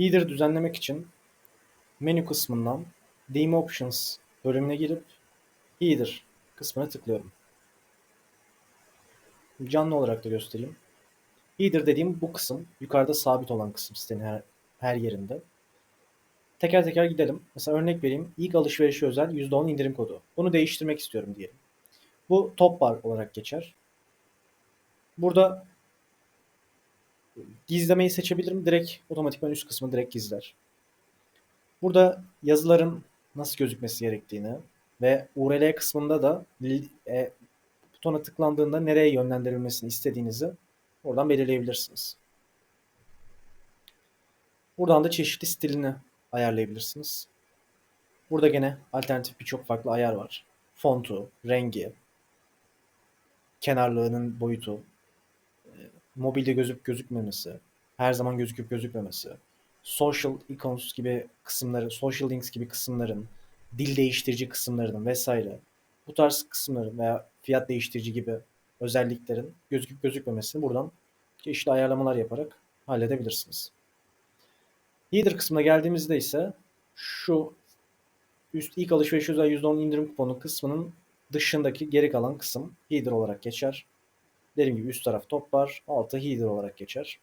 Header düzenlemek için menü kısmından Theme Options bölümüne girip Header kısmına tıklıyorum. Canlı olarak da göstereyim. Header dediğim bu kısım. Yukarıda sabit olan kısım sitenin her, her yerinde. Teker teker gidelim. Mesela örnek vereyim. İlk alışverişe özel %10 indirim kodu. Bunu değiştirmek istiyorum diyelim. Bu top bar olarak geçer. Burada gizlemeyi seçebilirim. Direkt otomatikman üst kısmı direkt gizler. Burada yazıların nasıl gözükmesi gerektiğini ve URL kısmında da e, butona tıklandığında nereye yönlendirilmesini istediğinizi oradan belirleyebilirsiniz. Buradan da çeşitli stilini ayarlayabilirsiniz. Burada gene alternatif birçok farklı ayar var. Fontu, rengi, kenarlığının boyutu, mobilde gözüp gözükmemesi, her zaman gözüküp gözükmemesi, social icons gibi kısımları, social links gibi kısımların, dil değiştirici kısımlarının vesaire bu tarz kısımların veya fiyat değiştirici gibi özelliklerin gözüküp gözükmemesini buradan çeşitli ayarlamalar yaparak halledebilirsiniz. Header kısmına geldiğimizde ise şu üst ilk alışveriş özel %10 indirim kuponu kısmının dışındaki geri kalan kısım header olarak geçer. Dediğim gibi üst taraf top var, altı header olarak geçer.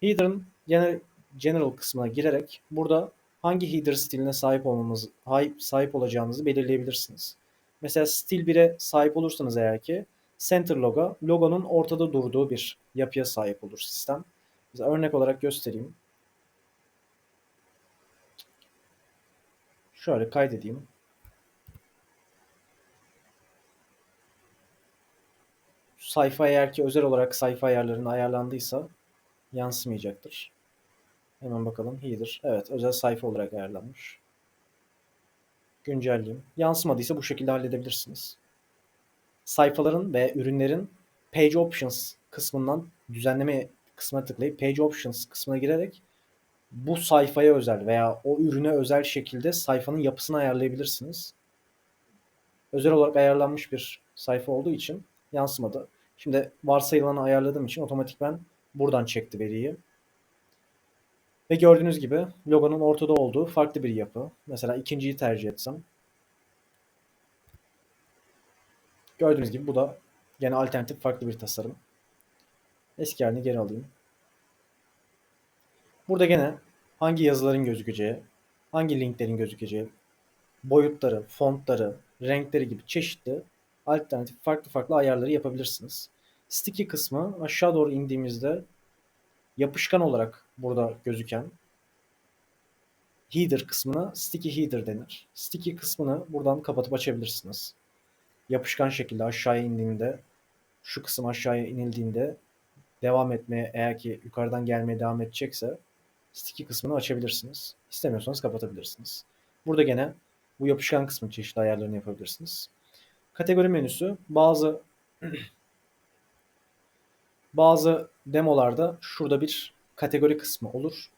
Header'ın genel general kısmına girerek burada hangi header stiline sahip olmamız sahip olacağınızı belirleyebilirsiniz. Mesela stil 1'e sahip olursanız eğer ki center logo logonun ortada durduğu bir yapıya sahip olur sistem. Mesela örnek olarak göstereyim. Şöyle kaydedeyim. Sayfa eğer ki özel olarak sayfa ayarlarına ayarlandıysa yansımayacaktır. Hemen bakalım. Header. Evet özel sayfa olarak ayarlanmış. Güncelleyeyim. Yansımadıysa bu şekilde halledebilirsiniz. Sayfaların ve ürünlerin Page Options kısmından düzenleme kısmına tıklayıp Page Options kısmına girerek bu sayfaya özel veya o ürüne özel şekilde sayfanın yapısını ayarlayabilirsiniz. Özel olarak ayarlanmış bir sayfa olduğu için yansımadı. Şimdi varsayılanı ayarladığım için otomatik ben buradan çekti veriyi. Ve gördüğünüz gibi logonun ortada olduğu farklı bir yapı. Mesela ikinciyi tercih etsem. Gördüğünüz gibi bu da yine alternatif farklı bir tasarım. Eski halini geri alayım. Burada gene hangi yazıların gözükeceği, hangi linklerin gözükeceği, boyutları, fontları, renkleri gibi çeşitli alternatif farklı farklı ayarları yapabilirsiniz. Sticky kısmı aşağı doğru indiğimizde yapışkan olarak burada gözüken header kısmına sticky header denir. Sticky kısmını buradan kapatıp açabilirsiniz. Yapışkan şekilde aşağıya indiğinde şu kısım aşağıya inildiğinde devam etmeye eğer ki yukarıdan gelmeye devam edecekse sticky kısmını açabilirsiniz. İstemiyorsanız kapatabilirsiniz. Burada gene bu yapışkan kısmın çeşitli ayarlarını yapabilirsiniz. Kategori menüsü bazı bazı demolarda şurada bir kategori kısmı olur.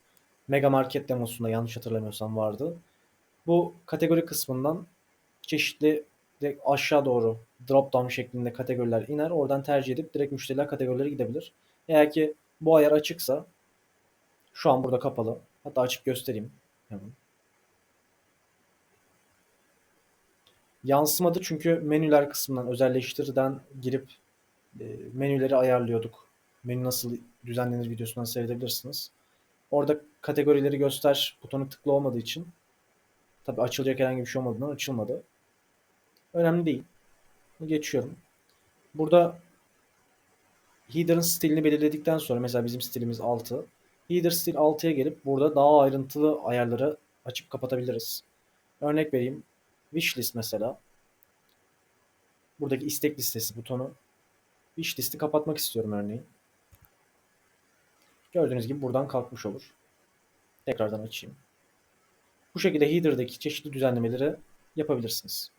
Mega Market demosunda yanlış hatırlamıyorsam vardı. Bu kategori kısmından çeşitli direkt aşağı doğru drop down şeklinde kategoriler iner. Oradan tercih edip direkt müşteriler kategorilere gidebilir. Eğer ki bu ayar açıksa şu an burada kapalı. Hatta açıp göstereyim. Hemen. Yansımadı çünkü menüler kısmından özelleştirden girip e, menüleri ayarlıyorduk. Menü nasıl düzenlenir videosundan seyredebilirsiniz. Orada kategorileri göster butonu tıklı olmadığı için tabi açılacak herhangi bir şey olmadığından açılmadı. Önemli değil. Geçiyorum. Burada header'ın stilini belirledikten sonra mesela bizim stilimiz 6. Header stil 6'ya gelip burada daha ayrıntılı ayarları açıp kapatabiliriz. Örnek vereyim. Wishlist mesela. Buradaki istek listesi butonu. Wishlist'i kapatmak istiyorum örneğin. Gördüğünüz gibi buradan kalkmış olur. Tekrardan açayım. Bu şekilde header'daki çeşitli düzenlemeleri yapabilirsiniz.